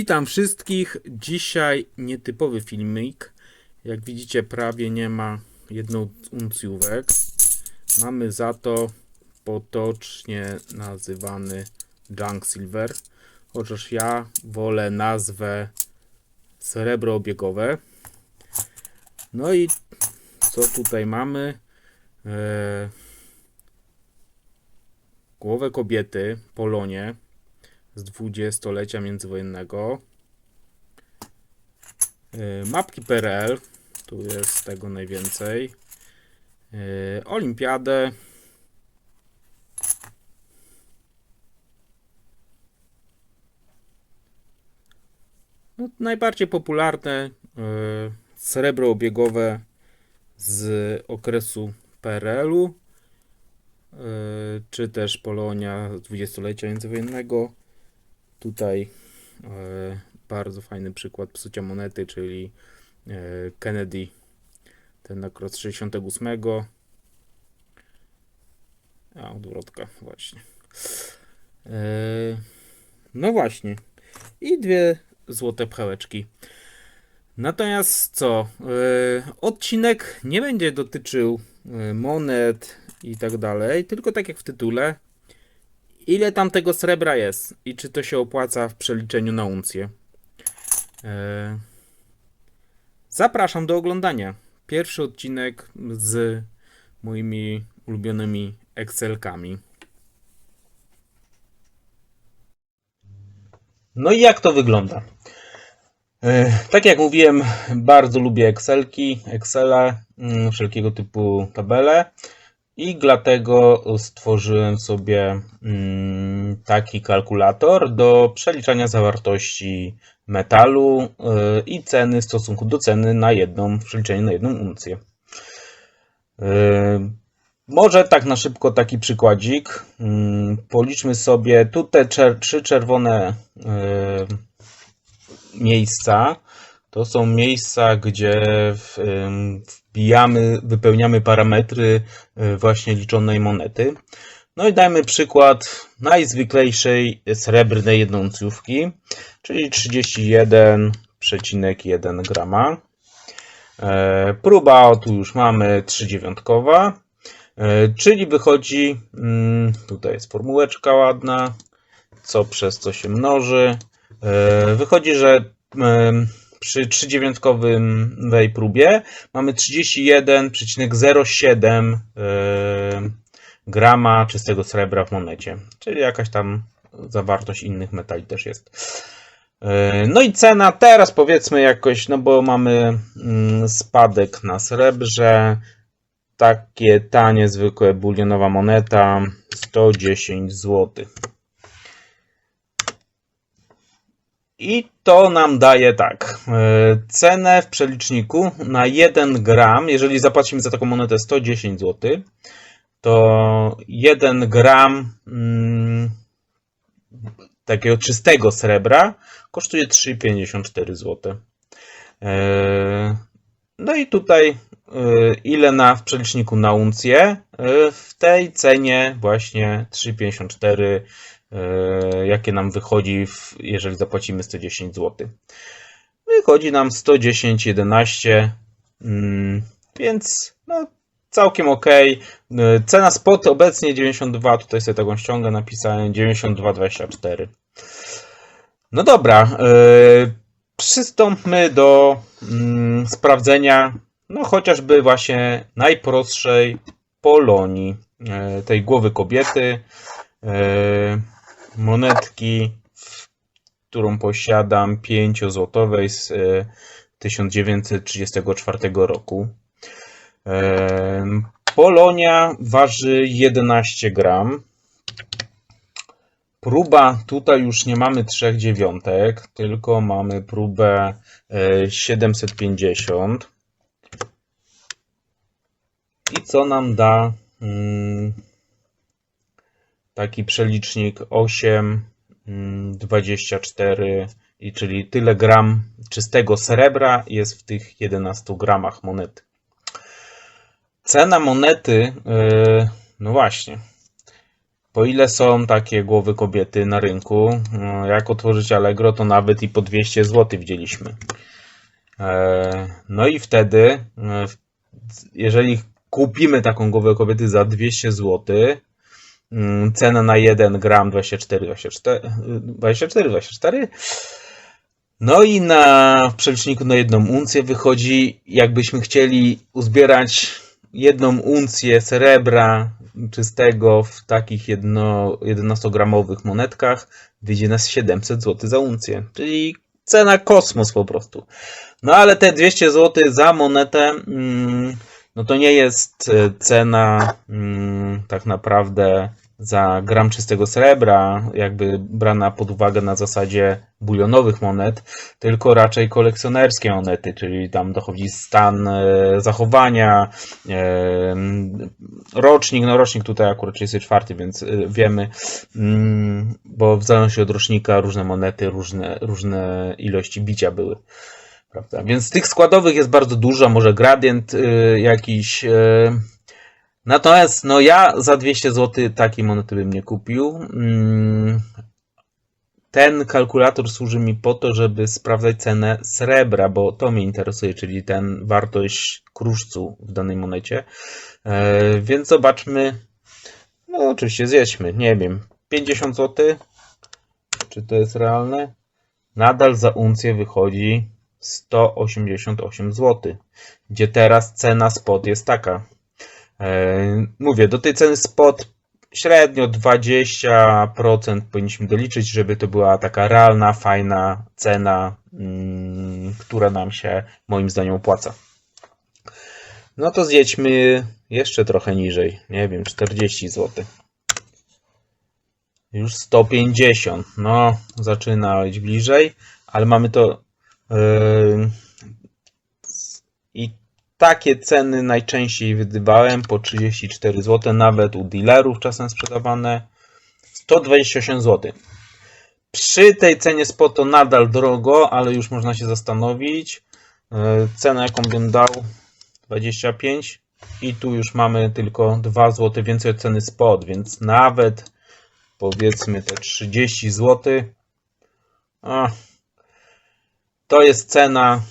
Witam wszystkich. Dzisiaj nietypowy filmik. Jak widzicie, prawie nie ma jednouncjówek. Mamy za to potocznie nazywany Junk Silver. Chociaż ja wolę nazwę srebro obiegowe. No i co tutaj mamy? E, głowę kobiety, Polonie z dwudziestolecia międzywojennego. Yy, Mapki PRL, tu jest tego najwięcej. Yy, Olimpiadę. No, najbardziej popularne yy, srebro obiegowe z okresu PRL-u, czy też Polonia dwudziestolecia międzywojennego. Tutaj e, bardzo fajny przykład psucia monety, czyli e, Kennedy, ten cross 68. A, odwrotka, właśnie. E, no właśnie. I dwie złote pchełeczki. Natomiast co? Odcinek nie będzie dotyczył monet i tak dalej, tylko tak jak w tytule, ile tam tego srebra jest i czy to się opłaca w przeliczeniu na uncję. E, Zapraszam do oglądania. Pierwszy odcinek z moimi ulubionymi Excelkami. No i jak to wygląda? E, Tak jak mówiłem, bardzo lubię Excelki, Excele, mm, wszelkiego typu tabele i dlatego stworzyłem sobie mm, taki kalkulator do przeliczania zawartości metalu e, i ceny w stosunku do ceny na jedną, w przeliczeniu na jedną uncję. E, Może tak na szybko taki przykładzik. Mm, Policzmy sobie tu te czer- trzy czerwone e, miejsca. To są miejsca, gdzie wbijamy, wypełniamy parametry e, właśnie liczonej monety. No i dajmy przykład najzwyklejszej srebrnej jednouncjówki, czyli 31,1 grama. E, Próba tu już mamy 3,9, e, czyli wychodzi, mm, tutaj jest formułeczka ładna, co przez co się mnoży. E, Wychodzi, że przy 3,9 próbie mamy 31,07 e, grama czystego srebra w monecie, czyli jakaś tam zawartość innych metali też jest. E, No i cena teraz powiedzmy jakoś, no bo mamy mm, spadek na srebrze, takie tanie, zwykłe bulionowa moneta 110 zł. I to nam daje tak. e, Cenę w przeliczniku na 1 gram, jeżeli zapłacimy za taką monetę 110 zł, to 1 gram mm, takiego czystego srebra kosztuje 3,54 zł. E, No i tutaj e, ile na w przeliczniku na uncję? W tej cenie właśnie 3,54 e, jakie nam wychodzi, w- jeżeli zapłacimy 110 zł. Wychodzi nam 110,11, mm, więc no, całkiem ok. Cena spot obecnie 92, tutaj sobie taką ściągę napisałem, 92,24. No dobra, e, przystąpmy do mm, sprawdzenia, no chociażby właśnie najprostszej Polonii, e, tej głowy kobiety, e, monetki, którą posiadam, 5-złotowej z e, 1934 roku. E, Polonia waży 11 gram. Próba, tutaj już nie mamy 3 dziewiątek, tylko mamy próbę e, 750. I co nam da mm, taki przelicznik 8, mm, 24, i czyli tyle gram czystego srebra jest w tych 11 gramach monety. Cena monety, yy, no właśnie. po ile są takie głowy kobiety na rynku, no, jak otworzyć Allegro, to nawet i po 200 zł widzieliśmy. No i wtedy, w- jeżeli kupimy taką głowę kobiety za 200 zł, mm, cena na 1 gram 24, 24, 24, 24, no i na przeliczniku na jedną uncję wychodzi, jakbyśmy chcieli uzbierać jedną uncję srebra czystego w takich jedno, 11-gramowych monetkach, wyjdzie nas 700 zł za uncję. Czyli cena kosmos po prostu. No ale te 200 zł za monetę, mm, no to nie jest e, cena mm, tak naprawdę za gram czystego srebra, jakby brana pod uwagę na zasadzie bulionowych monet, tylko raczej kolekcjonerskie monety, czyli tam dochodzi stan e, zachowania, e, rocznik, no rocznik tutaj akurat 34, więc e, wiemy, mm, bo w zależności od rocznika różne monety, różne, różne ilości bicia były. Prawda? Więc tych składowych jest bardzo dużo, może gradient jakiś. Natomiast no ja za 200 zł takiej monety bym nie kupił. Mm, ten kalkulator służy mi po to, żeby sprawdzać cenę srebra, bo to mnie interesuje, czyli ten wartość kruszcu w danej monecie. E, więc zobaczmy. No oczywiście zjedźmy, nie wiem, 50 zł. Czy to jest realne? Nadal za uncję wychodzi 188 zł, gdzie teraz cena spot jest taka. E, Mówię, do tej ceny spot średnio 20% powinniśmy doliczyć, żeby to była taka realna, fajna cena, mm, która nam się moim zdaniem opłaca. No to zjedźmy jeszcze trochę niżej, nie wiem, 40 zł. Już 150, no zaczyna być bliżej, ale mamy to Yy, takie ceny najczęściej wydawałem po 34 zł, nawet u dealerów czasem sprzedawane 128 zł. Przy tej cenie spot to nadal drogo, ale już można się zastanowić. Yy, Cena jaką bym dał 25 i tu już mamy tylko 2 zł więcej od ceny spot, więc nawet powiedzmy te 30 zł. To jest cena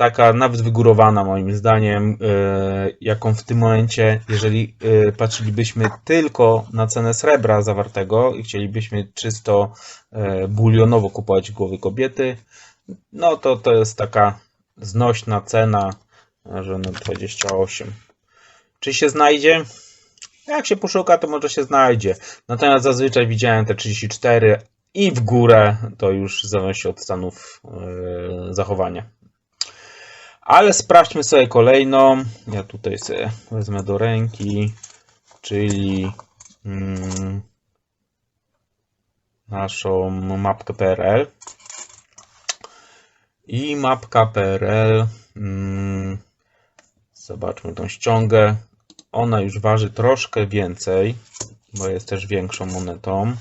taka nawet wygórowana moim zdaniem, yy, jaką w tym momencie, jeżeli yy, patrzylibyśmy tylko na cenę srebra zawartego i chcielibyśmy czysto yy, bulionowo kupować głowy kobiety, no to to jest taka znośna cena, że na 28. Czy się znajdzie? Jak się poszuka, to może się znajdzie. Natomiast zazwyczaj widziałem te 34, i w górę to już zależy od stanów zachowania. Ale sprawdźmy sobie kolejną. Ja tutaj sobie wezmę do ręki, czyli mm, naszą mapkę PRL. I mapka PRL. Mm, zobaczmy tą ściągę. Ona już waży troszkę więcej, bo jest też większą monetą.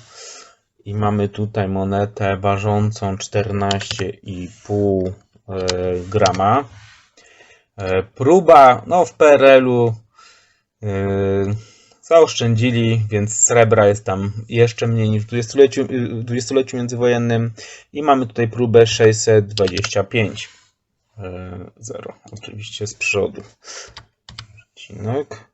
I mamy tutaj monetę ważącą 14,5 e, grama. E, Próba, no w PRL-u e, zaoszczędzili, więc srebra jest tam jeszcze mniej niż w 20-leciu, w 20-leciu międzywojennym. I mamy tutaj próbę 625. 0, oczywiście z przodu. Przecinek.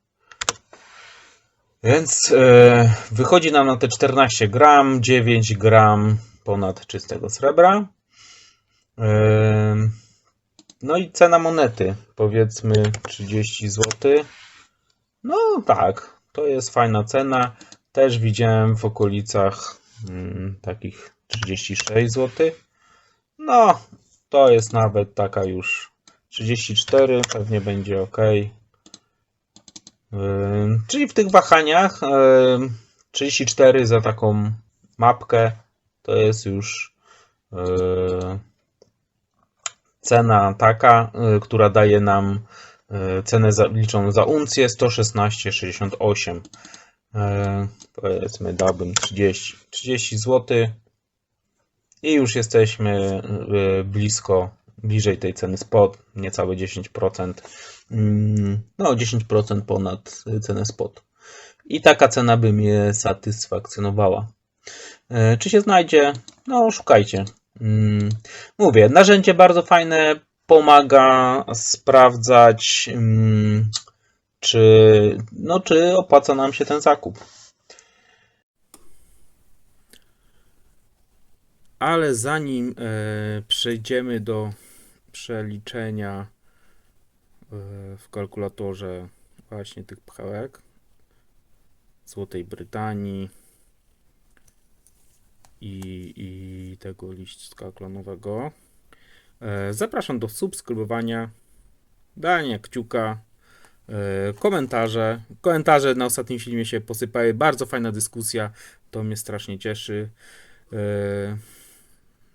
Więc e, wychodzi nam na te 14 gram, 9 gram ponad czystego srebra. No i cena monety, powiedzmy 30 zł. No tak, to jest fajna cena. Też widziałem w okolicach mm, takich 36 zł. No, to jest nawet taka już 34, pewnie będzie ok. Ym, Czyli w tych wahaniach ym, 34 za taką mapkę to jest już yy, cena taka, yy, która daje nam yy, cenę za, liczoną za uncję 116,68. Yy, Powiedzmy dałbym 30, 30 zł i już jesteśmy blisko, bliżej tej ceny spot, niecałe 10%. Mm, No, 10% ponad cenę spot. i taka cena by mnie satysfakcjonowała. Czy się znajdzie? No, szukajcie. Mm, Mówię, narzędzie bardzo fajne, pomaga sprawdzać, mm, czy, no, czy opłaca nam się ten zakup. Ale zanim e, przejdziemy do przeliczenia e, w kalkulatorze właśnie tych pchełek Złotej Brytanii i, i tego liścia klonowego, e, zapraszam do subskrybowania, dania kciuka, e, komentarze. Komentarze na ostatnim filmie się posypały. Bardzo fajna dyskusja. To mnie strasznie cieszy. E,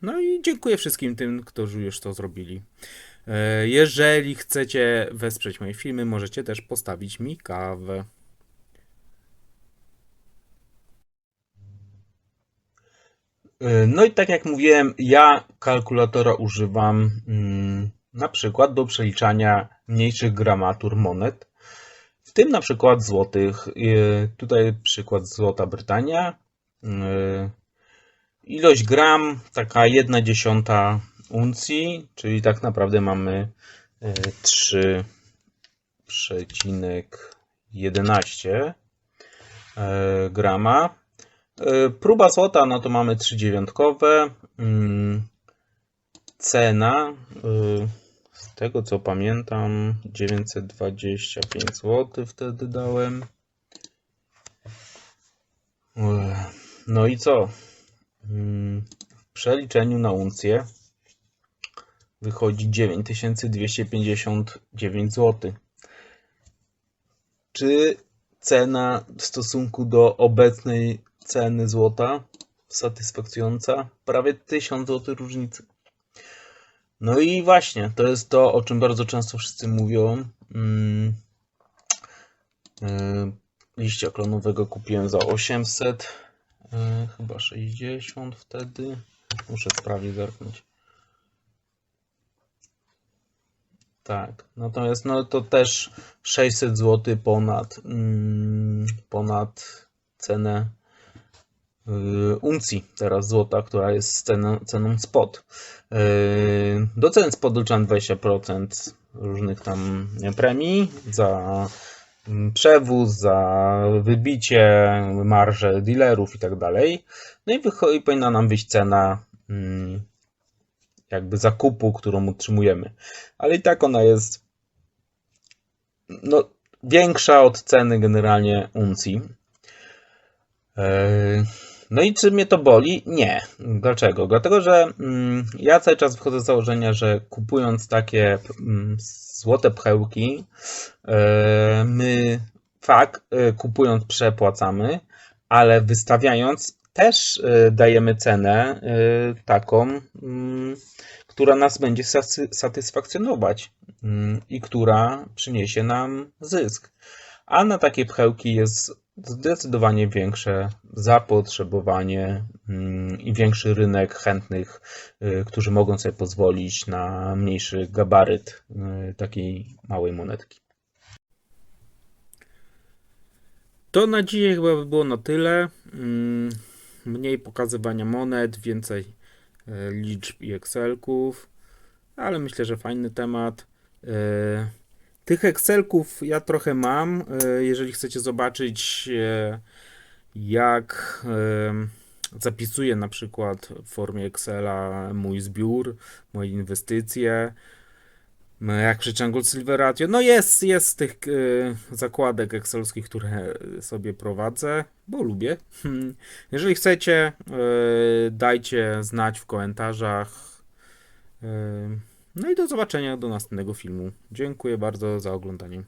no i dziękuję wszystkim tym, którzy już to zrobili. Jeżeli chcecie wesprzeć moje filmy, możecie też postawić mi kawę. No i tak jak mówiłem, ja kalkulatora używam mm, na przykład do przeliczania mniejszych gramatur monet, w tym na przykład złotych. Y, Tutaj przykład Złota Brytania. Y, Ilość gram, taka jedna dziesiąta uncji, czyli tak naprawdę mamy y, 3,11 y, grama. E, Próba złota, no to mamy 3 dziewiątkowe. Mm, Cena, y, z tego co pamiętam, 925 zł wtedy dałem. Ech, No i co? Mm, W przeliczeniu na uncję wychodzi 9259 zł. Czy cena w stosunku do obecnej ceny złota satysfakcjonująca? Prawie 1000 zł różnicy. No i właśnie, to jest to, o czym bardzo często wszyscy mówią. Mm, yy, liścia klonowego kupiłem za 800, yy, chyba 60 wtedy. Muszę sprawdzić, zerknąć. Tak, natomiast no to też 600 zł ponad, mm, ponad cenę uncji teraz złota, która jest ceną, ceną spot. Do cen spot doliczam 20% różnych tam premii za mm, przewóz, za wybicie, marże dealerów i tak dalej. No i wychodzi, powinna nam być cena mm, jakby zakupu, którą utrzymujemy. Ale i tak ona jest no, większa od ceny generalnie uncji. Yy, No i czy mnie to boli? Nie. Dlaczego? Dlatego, że mm, ja cały czas wychodzę z założenia, że kupując takie mm, złote pchełki, yy, my fakt, yy, kupując przepłacamy, ale wystawiając też yy, dajemy cenę taką, mm, która nas będzie satysfakcjonować i która przyniesie nam zysk. A na takie pchełki jest zdecydowanie większe zapotrzebowanie mm, i większy rynek chętnych, y, którzy mogą sobie pozwolić na mniejszy gabaryt y, takiej małej monetki. To na dzisiaj chyba by było na tyle. Mm, Mniej pokazywania monet, więcej e, liczb i Excelków, ale myślę, że fajny temat. Tych Excelków ja trochę mam. E, Jeżeli chcecie zobaczyć, e, jak e, zapisuję na przykład w formie Excela mój zbiór, moje inwestycje, no, jak przeciąg Gold Silver Ratio. No jest, jest tych zakładek excelskich, które sobie prowadzę, bo lubię. Jeżeli chcecie, dajcie znać w komentarzach. No i do zobaczenia do następnego filmu. Dziękuję bardzo za oglądanie.